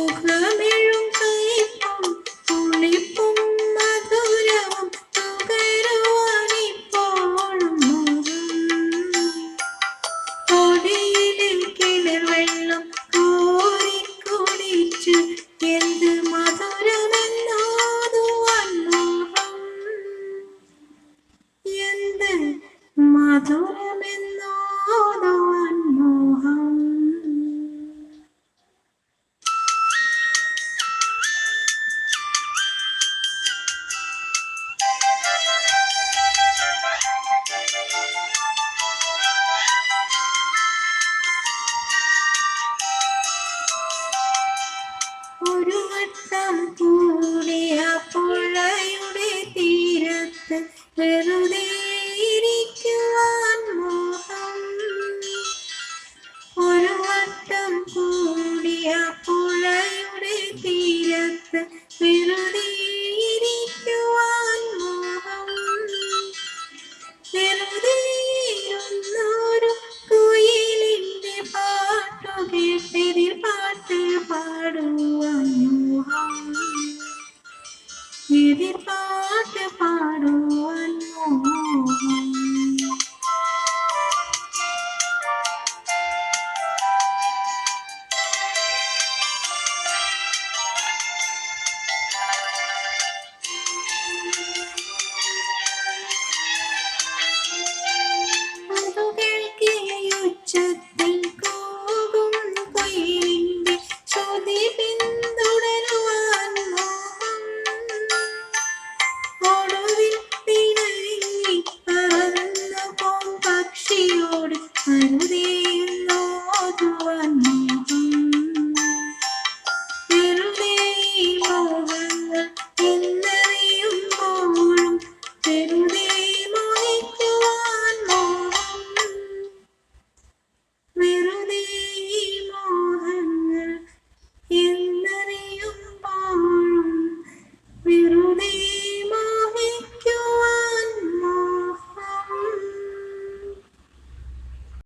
സുഖമെഴും കയ്പും പുളിപ്പും മധുരവും നുകരുവാനിപ്പോഴും മോഹം. കൊടിയിലെ കിണർ വെള്ളം കോരി കുടിച്ച് എന്ത് മധുരമെന്നോതുവാൻ മോഹം എന്ത് മധുരമെന്നോതുവാൻ വെള്ളം കൂടിയ പുഴയുടെ തീരത്ത് വെറുതെ ഇരിക്കുവാൻ മോഹം. ഒരു വട്ടം കൂടിയ പുഴയുടെ തീരത്ത് വെറുതെ believe.